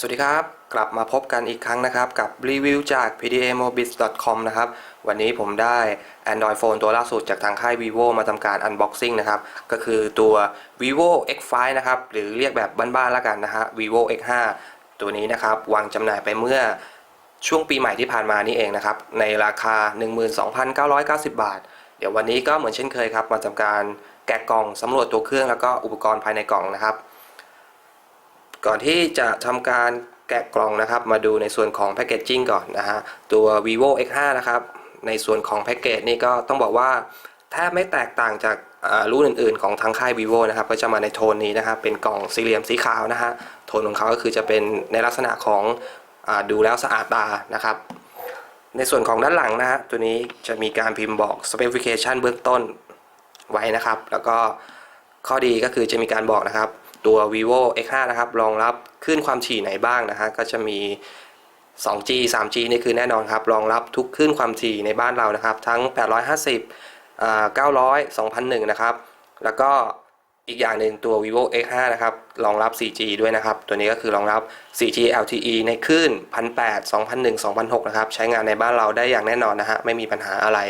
สวัสดีครับ กลับมาพบกันอีกครั้งนะครับ กับรีวิวจาก pdamobis.com นะครับ วันนี้ผมได้ Android Phone ตัวล่าสุดจากทางค่าย vivo มาทำการ unboxing นะครับ ก็คือตัว vivo x5 นะครับ หรือเรียกแบบบ้านๆแล้วกันนะฮะ vivo x5 ตัวนี้นะครับ วางจำหน่ายไปเมื่อช่วงปีใหม่ที่ผ่านมานี่เองนะครับ ในราคา 12,990 บาท เดี๋ยววันนี้ก็เหมือนเช่นเคยครับ มาทำการแกะกล่องสำรวจตัวเครื่องแล้วก็อุปกรณ์ภายในกล่องนะครับ ก่อนที่จะทำการแกะกล่องนะครับ มาดูในส่วนของแพคเกจจิ้งก่อนนะฮะตัว vivo x5 นะครับ ในส่วนของแพ็กเกจนี่ก็ต้องบอกว่าแทบไม่แตกต่างจากรุ่นอื่นๆ ของทางค่าย vivo นะครับ ก็จะมาในโทนนี้นะครับ เป็นกล่องสี่เหลี่ยมสีขาวนะฮะโทนของเขาก็คือจะเป็นในลักษณะของอดูแล้วสะอาดตานะครับ ในส่วนของด้านหลังนะฮะตัวนี้จะมีการพิมพ์บอก specification เบื้องต้นไว้นะครับ แล้วก็ข้อดีก็คือจะมีการบอกนะครับ ตัว vivo x5 นะครับรองรับคลื่นความถี่ไหนบ้างนะฮะก็จะมี 2G 3G นี่คือแน่นอนครับรองรับทุกคลื่นความถี่ในบ้านเรานะครับ ทั้ง 850อ่า900 2001 นะครับ แล้วก็อีกอย่างหนึ่งตัว vivo x5 นะครับ รองรับ 4G ด้วยนะครับ ตัวนี้ก็คือรองรับ 4G LTE ในคลื่น 1,800 2001 2006 นะครับ ใช้งานในบ้านเราได้อย่างแน่นอนนะฮะ ไม่มีปัญหาอะไร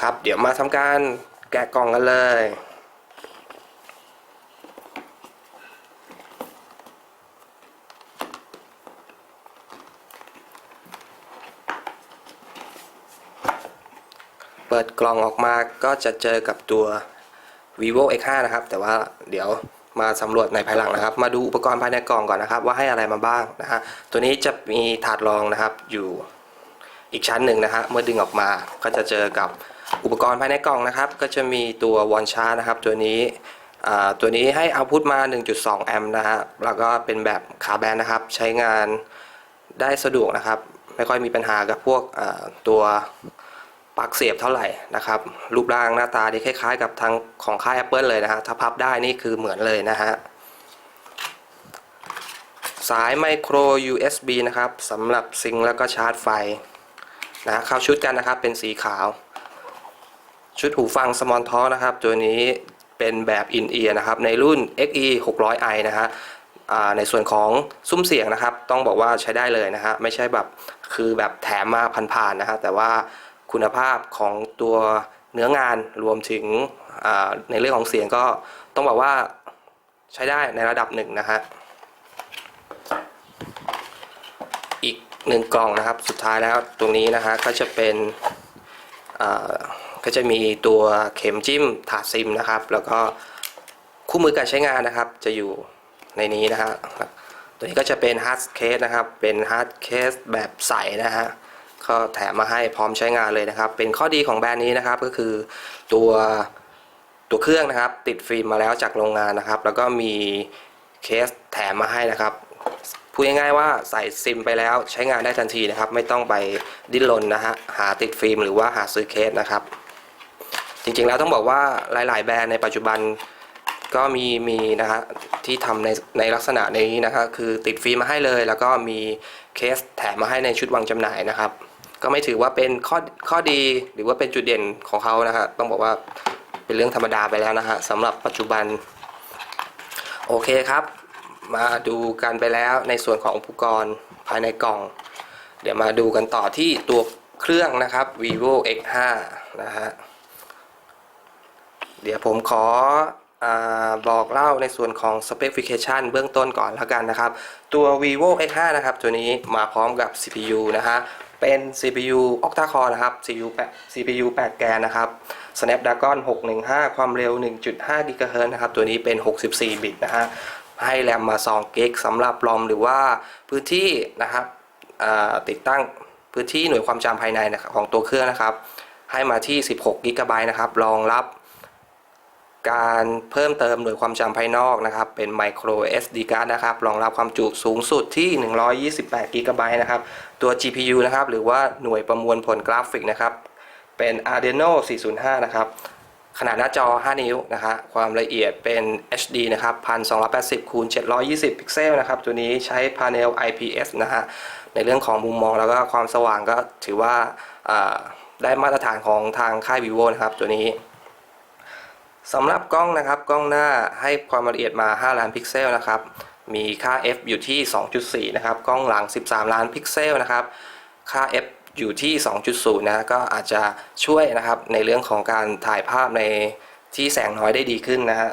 ครับ เดี๋ยวมาทำการแกะกล่องกันเลย ปิดกล่องออกมาก็จะเจอกับตัว vivo x5 นะครับ แต่ว่าเดี๋ยวมาสำรวจในภายหลังนะครับ มาดูอุปกรณ์ภายในกล่องก่อนนะครับ ว่าให้อะไรมาบ้างนะฮะตัวนี้จะมีถาดรองนะครับอยู่อีกชั้นหนึ่งนะฮะเมื่อดึงออกมาก็จะเจอกับอุปกรณ์ภายในกล่องนะครับ ก็จะมีตัววอลชาร์นะครับ ตัวนี้ตัวนี้ให้เอาพุทมา 1.2 แอมป์นะฮะแล้วก็เป็นแบบขาแบนนะครับ ใช้งานได้สะดวกนะครับ ไม่ค่อยมีปัญหากับพวกตัว ปลั๊กเสียบเท่าไหร่นะครับ รูปร่างหน้าตาที่คล้าย ๆ กับทางของค่าย Apple เลยนะฮะถ้าพับได้นี่คือเหมือนเลยนะฮะสายไมโคร USB นะครับสำหรับซิงแล้วก็ชาร์จไฟนะเข้าชุดกันนะครับเป็นสีขาว ชุดหูฟังสมอนท้อนะครับ ตัวนี้เป็นแบบอินเอียร์นะครับ ในรุ่น XE 600i นะฮะในส่วนของซุ้มเสียงนะครับ ต้องบอกว่าใช้ได้เลยนะฮะไม่ใช่แบบคือแบบแถมมาผ่านๆนะฮะแต่ว่า คุณภาพของตัวเนื้องานรวมถึงในเรื่องของเสียงก็ต้องบอกว่าใช้ได้ในระดับหนึ่งนะฮะอีกหนึ่งกล่องนะครับสุดท้ายแล้วตรงนี้นะฮะก็จะเป็นก็จะมีตัวเข็มจิ้มถาดซิมนะครับ แล้วก็คู่มือการใช้งานนะครับ จะอยู่ในนี้นะฮะตัวนี้ก็จะเป็นฮาร์ดเคสนะครับ เป็นฮาร์ดเคสแบบใสนะฮะ ก็แถมมาให้พร้อมใช้งานเลยนะครับ เป็นข้อดีของแบรนด์นี้นะครับก็คือตัวตัวเครื่องนะครับ ติดฟิล์มมาแล้วจากโรงงานนะครับ แล้วก็มีเคสแถมมาให้นะครับพูดง่ายๆว่าใส่ซิมไปแล้วใช้งานได้ทันทีนะครับ ไม่ต้องไปดิ้นรนนะฮะหาติดฟิล์มหรือว่าหาซื้อเคสนะครับ จริงๆแล้วต้องบอกว่าหลาย ๆ แบรนด์ในปัจจุบันก็มีมีนะฮะที่ทำในในลักษณะนี้นะครับคือติดฟิล์มมาให้เลย แล้วก็มีเคสแถมมาให้ในชุดวางจำหน่ายนะครับ ก็ไม่ถือว่าเป็นข้อข้อดีหรือว่าเป็นจุดเด่นของเขานะฮะต้องบอกว่าเป็นเรื่องธรรมดาไปแล้วนะฮะสำหรับปัจจุบัน โอเคครับ มาดูกันไปแล้วในส่วนของอุปกรณ์ภายในกล่อง เดี๋ยวมาดูกันต่อที่ตัวเครื่องนะครับ vivo x5 นะฮะเดี๋ยวผมขออบอกเล่าในส่วนของ specification เบื้องต้นก่อนแล้วกันนะครับ ตัว vivo x5 นะครับ ตัวนี้มาพร้อมกับ CPU นะฮะ เป็น CPU octa core นะครับ CPU 8 CPU 8 แกนนะครับ Snapdragon 615 ความเร็ว 1.5 GHz นะครับ ตัวนี้เป็น 64 บิตนะฮะ ให้แรมมา2กิกสำหรับรอมหรือว่าพื้นที่นะครับอ่าติดตั้งพื้นที่หน่วยความจำภายในนะครับของตัวเครื่องนะครับ ให้มาที่ 16กิกะไบต์นะครับ รองรับ การเพิ่มเติมหน่วยความจำภายนอกนะครับ เป็น micro SD card นะครับ รองรับความจุสูงสุดที่ 128 g b นะครับ ตัว GPU นะครับ หรือว่าหน่วยประมวลผลกราฟิกนะครับ เป็น Adreno 405 นะครับ ขนาดหน้าจอ 5 นิ้วนะฮะความละเอียดเป็น HD นะครับ 1280คูณ720 พิกเซลนะครับ ตัวนี้ใช้พาเนล IPS นะฮะ ในเรื่องของมุมมองแล้วก็ความสว่างก็ถือว่าอ่าได้มาตรฐานของทางค่าย vivo นะครับ ตัวนี้ สำหรับกล้องนะครับกล้องหน้าให้ความละเอียดมา 5 ล้านพิกเซลนะครับมีค่า f อยู่ที่ 2.4 นะครับกล้องหลัง 13 ล้านพิกเซลนะครับค่า f อยู่ที่ 2.0 นะก็อาจจะช่วยนะครับในเรื่องของการถ่ายภาพในที่แสงน้อยได้ดีขึ้นนะฮะ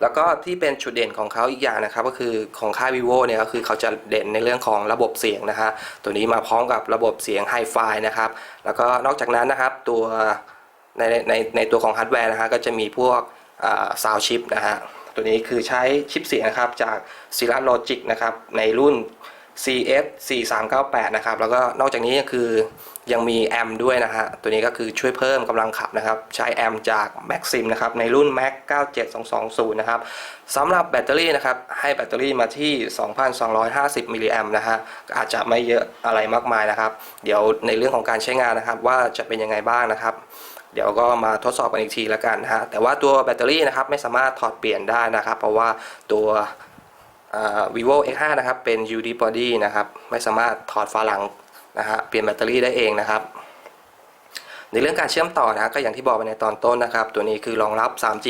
แล้วก็ที่เป็นจุดเด่นของเขาอีกอย่างนะครับ ก็คือของค่าย vivo เนี่ยก็คือเขาจะเด่นในเรื่องของระบบเสียงนะฮะตัวนี้มาพร้อมกับระบบเสียง Hi-Fi นะครับ แล้วก็นอกจากนั้นนะครับตัว ในในในตัวของฮาร์ดแวร์นะฮะก็จะมีพวกซาวชิปนะฮะตัวนี้คือใช้ชิปเสียงนะครับจาก c i r r u s Logic นะครับในรุ่น CF 4398นะครับแล้วก็นอกจากนี้ก็คือยังมีแอมด้วยนะฮะตัวนี้ก็คือช่วยเพิ่มกำลังขับนะครับ ใช้แอมจาก Maxim นะครับในรุ่น Max 97220 นะครับสำหรับแบตเตอรี่นะครับ ให้แบตเตอรี่มาที่ 2,250 มิลลิแอมนะฮะอาจจะไม่เยอะอะไรมากมายนะครับ เดี๋ยวในเรื่องของการใช้งานนะครับ ว่าจะเป็นยังไงบ้างนะครับ เดี๋ยวก็มาทดสอบกันอีกทีแล้วกันนะฮะแต่ว่าตัวแบตเตอรี่นะครับไม่สามารถถอดเปลี่ยนได้นะครับ เพราะว่าตัว vivo x5 นะครับเป็น UD body นะครับไม่สามารถถอดฝาหลังนะฮะเปลี่ยนแบตเตอรี่ได้เองนะครับ ในเรื่องการเชื่อมต่อนะก็อย่างที่บอกไปในตอนต้นนะครับ ตัวนี้คือรองรับ 3G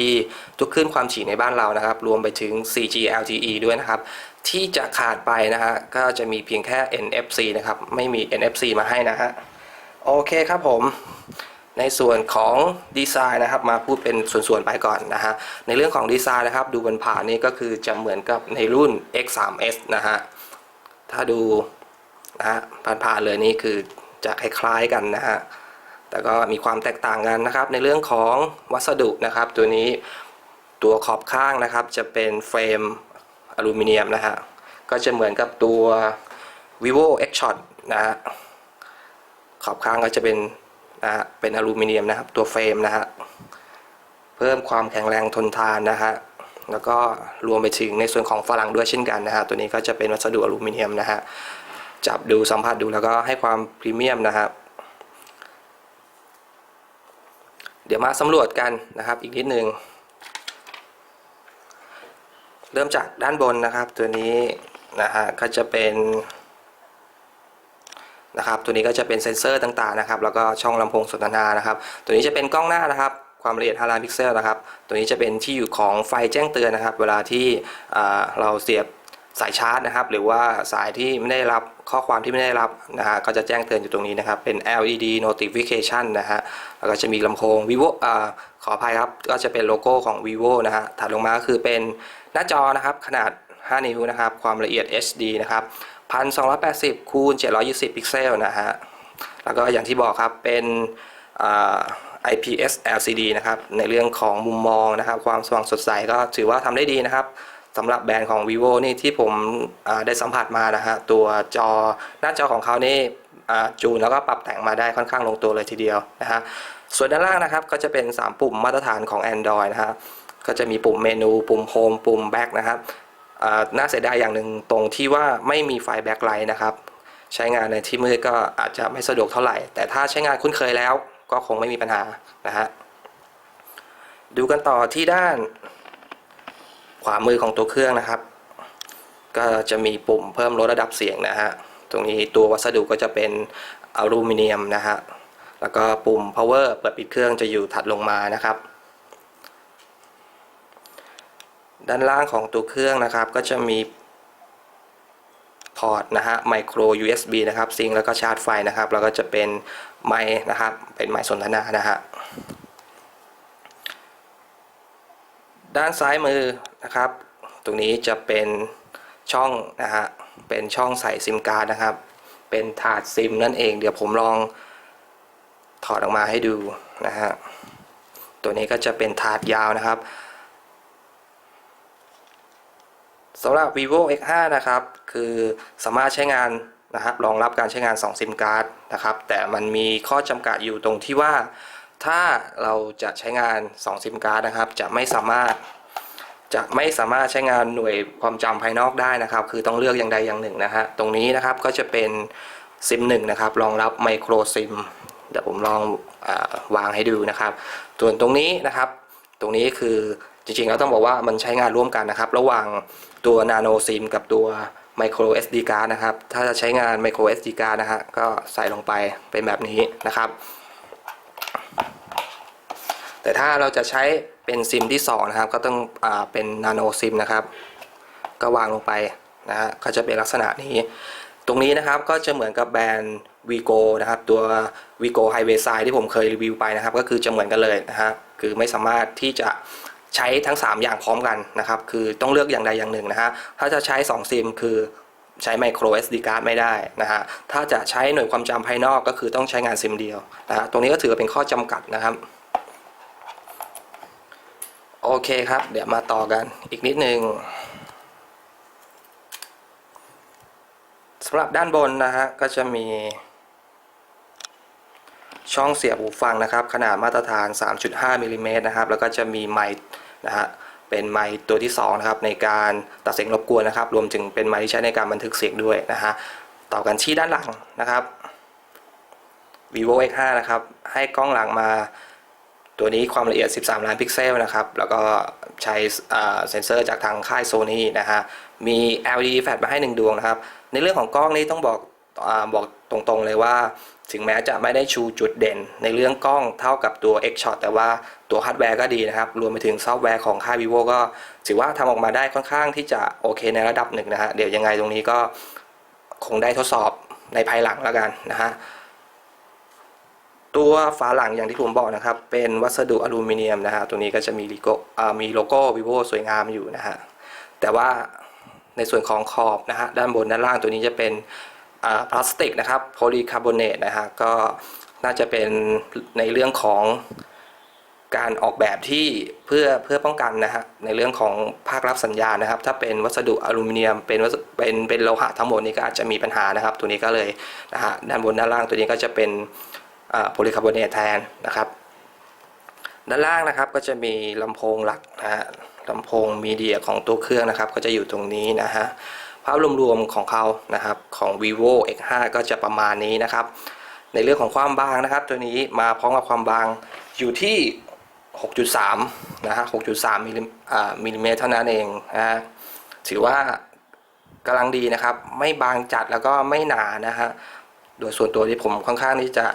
ทุกคลื่นความถี่ในบ้านเรานะครับ รวมไปถึง 4G LTE ด้วยนะครับ ที่จะขาดไปนะฮะก็จะมีเพียงแค่ NFC นะครับ ไม่มี NFC มาให้นะฮะโอเคครับผม ในส่วนของดีไซน์นะครับมาพูดเป็นส่วนๆไปก่อนนะฮะในเรื่องของดีไซน์นะครับ ดูบนผ่านนี่ก็คือจะเหมือนกับในรุ่น X3s นะฮะถ้าดูนะฮะผ่านๆเลยนี่คือจะคล้ายๆกันนะฮะแต่ก็มีความแตกต่างกันนะครับ ในเรื่องของวัสดุนะครับ ตัวนี้ตัวขอบข้างนะครับ จะเป็นเฟรมอลูมิเนียมนะฮะก็จะเหมือนกับตัว vivo X Shot นะฮะขอบข้างก็จะเป็น นะฮะเป็นอลูมิเนียมนะครับ ตัวเฟรมนะฮะเพิ่มความแข็งแรงทนทานนะฮะแล้วก็รวมไปถึงในส่วนของฝรั่งด้วยเช่นกันนะฮะตัวนี้ก็จะเป็นวัสดุอลูมิเนียมนะฮะจับดูสัมผัสดูแล้วก็ให้ความพรีเมียมนะครับเดี๋ยวมาสำรวจกันนะครับอีกนิดนึง เริ่มจากด้านบนนะครับ ตัวนี้นะฮะก็จะเป็น นะครับตัวนี้ก็จะเป็นเซ็นเซอร์ต่างๆนะครับแล้วก็ช่องลำโพงสนทนานะครับตัวนี้จะเป็นกล้องหน้านะครับความละเอียด5ล้านพิกเซลนะครับตัวนี้จะเป็นที่อยู่ของไฟแจ้งเตือนนะครับ เวลาที่เราเสียบสายชาร์จนะครับหรือว่าสายที่ไม่ได้รับข้อความที่ไม่ได้รับนะฮะก็จะแจ้งเตือนอยู่ตรงนี้นะครับ เป็น LED notification นะฮะแล้วก็จะมีลำโพง vivo อ่าขออภัยครับ ก็จะเป็นโลโก้ของ vivo นะฮะถัดลงมาก็คือเป็นหน้าจอนะครับ ขนาด 5 นิ้วนะครับ ความละเอียด HD นะครับ 1280 คูณ 720 พิกเซลนะฮะ แล้วก็อย่างที่บอกครับเป็น IPS LCD นะครับในเรื่องของมุมมองนะครับ ความสว่างสดใสก็ถือว่าทำได้ดีนะครับสำหรับแบรนด์ของ vivo นี่ที่ผมได้สัมผัสมานะฮะตัวจอหน้าจอของเขานี่จูนแล้วก็ปรับแต่งมาได้ค่อนข้างลงตัวเลยทีเดียวนะฮะส่วนด้านล่างนะครับก็จะเป็น 3 ปุ่มมาตรฐานของ Android นะฮะก็จะมีปุ่มเมนู ปุ่มโฮมปุ่มแบ็กนะครับ น่าเสียดายอย่างหนึ่งตรงที่ว่าไม่มีไฟแบ็คไลท์นะครับ ใช้งานในที่มืดก็อาจจะไม่สะดวกเท่าไหร่ แต่ถ้าใช้งานคุ้นเคยแล้วก็คงไม่มีปัญหานะฮะดูกันต่อที่ด้าน ขวามือของตัวเครื่องนะครับ ก็จะมีปุ่มเพิ่มลดระดับเสียงนะฮะตรงนี้ตัววัสดุก็จะเป็นอลูมิเนียมนะฮะแล้วก็ปุ่ม power เปิดปิดเครื่องจะอยู่ถัดลงมานะครับ ด้านล่างของตัวเครื่องนะครับก็จะมีพอร์ตนะฮะไมโคร USB นะครับซิงแล้วก็ชาร์จไฟนะครับแล้วก็จะเป็นไมค์นะครับเป็นไมค์สนทนานะฮะด้านซ้ายมือนะครับ ตรงนี้จะเป็นช่องนะฮะเป็นช่องใส่ซิมการ์ดนะครับ เป็นถาดซิมนั่นเอง เดี๋ยวผมลองถอดออกมาให้ดูนะฮะตัวนี้ก็จะเป็นถาดยาวนะครับ สำหรับ vivo x5 นะครับ คือสามารถใช้งานนะครับรองรับการใช้งาน 2 ซิมการ์ดนะครับ แต่มันมีข้อจำกัดอยู่ตรงที่ว่า ถ้าเราจะใช้งาน 2 ซิมการ์ดนะครับ จะไม่สามารถ จะไม่สามารถใช้งานหน่วยความจำภายนอกได้นะครับ คือต้องเลือกอย่างใดอย่างหนึ่งนะฮะ ตรงนี้นะครับก็จะเป็นซิมหนึ่งนะครับ รองรับไมโครซิม เดี๋ยวผมลองอวางให้ดูนะครับ ส่วนตรงนี้นะครับ ตรงนี้คือ จริงๆแล้วต้องบอกว่ามันใช้งานร่วมกันนะครับ ระหว่างตัวนาโนซิมกับตัว micro SD card นะครับ ถ้าจะใช้งาน micro SD card นะฮะก็ใส่ลงไปเป็นแบบนี้นะครับ แต่ถ้าเราจะใช้เป็นซิมที่2นะครับ ก็ต้องอเป็นนาโนซิมนะครับ ก็วางลงไปนะฮะก็จะเป็นลักษณะนี้ ตรงนี้นะครับก็จะเหมือนกับแบรนด์ Vigo นะครับ ตัว Vigo Highway Sign ที่ผมเคยรีวิวไปนะครับ ก็คือจะเหมือนกันเลยนะฮะคือไม่สามารถที่จะ ใช้ทั้ง 3 อย่างพร้อมกันนะครับ คือต้องเลือกอย่างใดอย่างหนึ่งนะฮะ ถ้าจะใช้ 2 ซิม คือใช้ micro SD card ไม่ได้นะฮะ ถ้าจะใช้หน่วยความจำภายนอกก็คือต้องใช้งานซิมเดียวนะฮะ ตรงนี้ก็ถือว่าเป็นข้อจำกัดนะครับ โอเคครับ เดี๋ยวมาต่อกันอีกนิดนึงสำหรับด้านบนนะฮะ ก็จะมีช่องเสียบหูฟังนะครับ ขนาดมาตรฐาน 3.5มิลลิเมตรนะครับ แล้วก็จะมีไมค์ นะฮะเป็นไมค์ตัวที่2นะครับในการตัดเสียงรบกวนนะครับ รวมถึงเป็นไมค์ที่ใช้ในการบันทึกเสียงด้วยนะฮะต่อกันที่ด้านหลังนะครับ vivo x5 นะครับ ให้กล้องหลังมาตัวนี้ความละเอียด 13 ล้านพิกเซลนะครับ แล้วก็ใช้เซ็นเซอร์จากทางค่าย Sony นะฮะ มี LED แฟลชมาให้ 1 ดวงนะครับ ในเรื่องของกล้องนี้ต้องบอกอบอกตรงๆเลยว่า ถึงแม้จะไม่ได้ชูจุดเด่น ในเรื่องกล้องเท่ากับตัว X Shot แต่ว่าตัวฮาร์ดแวร์ก็ดีนะครับ รวมไปถึงซอฟต์แวร์ของค่าย vivo ก็ถือว่าทำออกมาได้ค่อนข้างที่จะโอเคในระดับหนึ่งนะฮะเดี๋ยวยังไงตรงนี้ก็คงได้ทดสอบในภายหลังแล้วกันนะฮะตัวฝาหลังอย่างที่ผมบอกนะครับ เป็นวัสดุอลูมิเนียมนะฮะตัวนี้ก็จะมีโลโก้มีโลโก้ vivo สวยงามอยู่นะฮะแต่ว่าในส่วนของขอบนะฮะด้านบนด้านล่างตัวนี้จะเป็น พลาสติกนะครับโพลีคาร์บอเนตนะฮะก็น่าจะเป็นในเรื่องของการออกแบบที่เพื่อเพื่อป้องกันนะฮะในเรื่องของภาครับสัญญาณนะครับ ถ้าเป็นวัสดุอลูมิเนียมเป็นวัสเป็นเป็นโลหะทั้งหมดนี้ก็อาจจะมีปัญหานะครับ ตัวนี้ก็เลยนะฮะด้านบนด้านล่างตัวนี้ก็จะเป็นโพลีคาร์บอเนตแทนนะครับ ด้านล่างนะครับก็จะมีลำโพงหลักนะฮะลำโพงมีเดียของตัวเครื่องนะครับ ก็จะอยู่ตรงนี้นะฮะ ภาพรวมๆของเขานะครับของ vivo x5 ก็จะประมาณนี้นะครับ ในเรื่องของความบางนะครับ ตัวนี้มาพร้อมกับความบางอยู่ที่ 6.3 นะฮะ 6.3 มิลลิอ่ามิลลิเมตรเท่านั้นเองนะฮะถือว่ากำลังดีนะครับ ไม่บางจัดแล้วก็ไม่หนานะฮะ โดยส่วนตัวที่ผมค่อนข้างที่จะ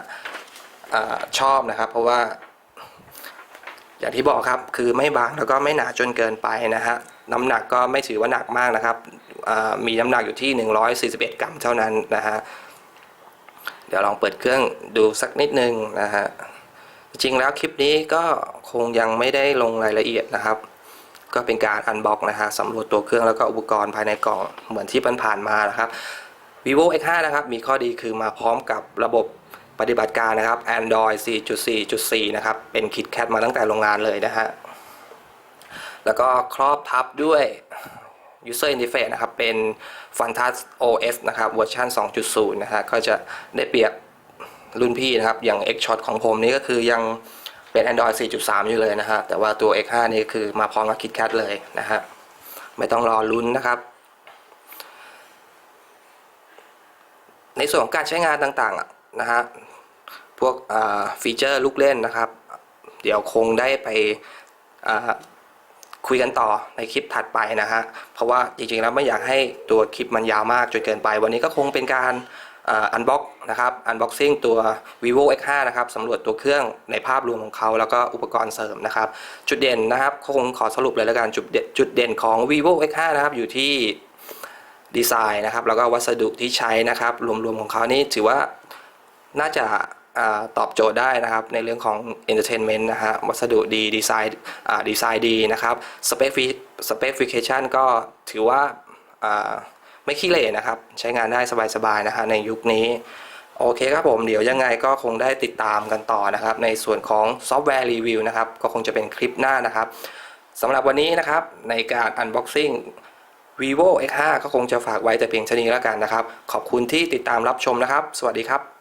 อชอบนะครับ เพราะว่า อย่างที่บอกครับ คือไม่บางแล้วก็ไม่หนาจนเกินไปนะฮะ น้ำหนักก็ไม่ถือว่าหนักมากนะครับ มีน้ำหนักอยู่ที่ 141 กรัมเท่านั้นนะฮะเดี๋ยวลองเปิดเครื่องดูสักนิดนึงนะฮะจริงแล้วคลิปนี้ก็คงยังไม่ได้ลงรายละเอียดนะครับ ก็เป็นการอันบ็อกนะฮะสำรวจตัวเครื่องแล้วก็อุปกรณ์ภายในกล่องเหมือนที่ผ่านๆมานะครับ vivo x5 นะครับ มีข้อดีคือมาพร้อมกับระบบปฏิบัติการนะครับ Android 4.4.4 นะครับ เป็นคิดแคทมาตั้งแต่โรงงานเลยนะฮะ แล้วก็ครอบทับด้วย User Interface นะครับ เป็น Fantas OS นะครับเวอร์ชัน2.0 นะฮะก็จะได้เปรียบรุ่นพี่นะครับ อย่าง X Shot ของผมนี่ก็คือยังเป็น Android 4.3 อยู่เลยนะฮะ แต่ว่าตัว X5 นี่คือมาพร้อมกับ KitKat เลยนะฮะ ไม่ต้องรอลุ้นนะครับ ในส่วนของการใช้งานต่างๆนะฮะ พวกฟีเจอร์ลูกเล่นนะครับ เดี๋ยวคงได้ไปอ่า คุยกันต่อในคลิปถัดไปนะฮะ เพราะว่าจริงๆแล้วไม่อยากให้ตัวคลิปมันยาวมากจนเกินไป วันนี้ก็คงเป็นการอันบ็อกนะครับอันบ็อกซิ่งตัว vivo x5 นะครับสำรวจตัวเครื่องในภาพรวมของเขา แล้วก็อุปกรณ์เสริมนะครับ จุดเด่นนะครับคงขอสรุปเลยแล้วกันจุดเด่นจุดเด่นของ vivo x5 นะครับอยู่ที่ดีไซน์นะครับแล้วก็วัสดุที่ใช้นะครับ รวมๆของเขานี่ถือว่าน่าจะ ตอบโจทย์ได้นะครับ ในเรื่องของ Entertainment นะฮะวัสดุดีดีไซน์ดีไซน์ดีนะครับสเปคฟิสเปคฟิเคชันก็ถือว่าอ่าไม่ขี้เหร่นะครับ ใช้งานได้สบายๆนะฮะในยุคนี้ โอเคครับผม เดี๋ยวยังไงก็คงได้ติดตามกันต่อนะครับ ในส่วนของซอฟต์แวร์รีวิวนะครับ ก็คงจะเป็นคลิปหน้านะครับสำหรับวันนี้นะครับในการ Unboxing vivo x5 ก็คงจะฝากไว้แต่เพียงเท่านี้แล้วกันนะครับ ขอบคุณที่ติดตามรับชมนะครับ สวัสดีครับ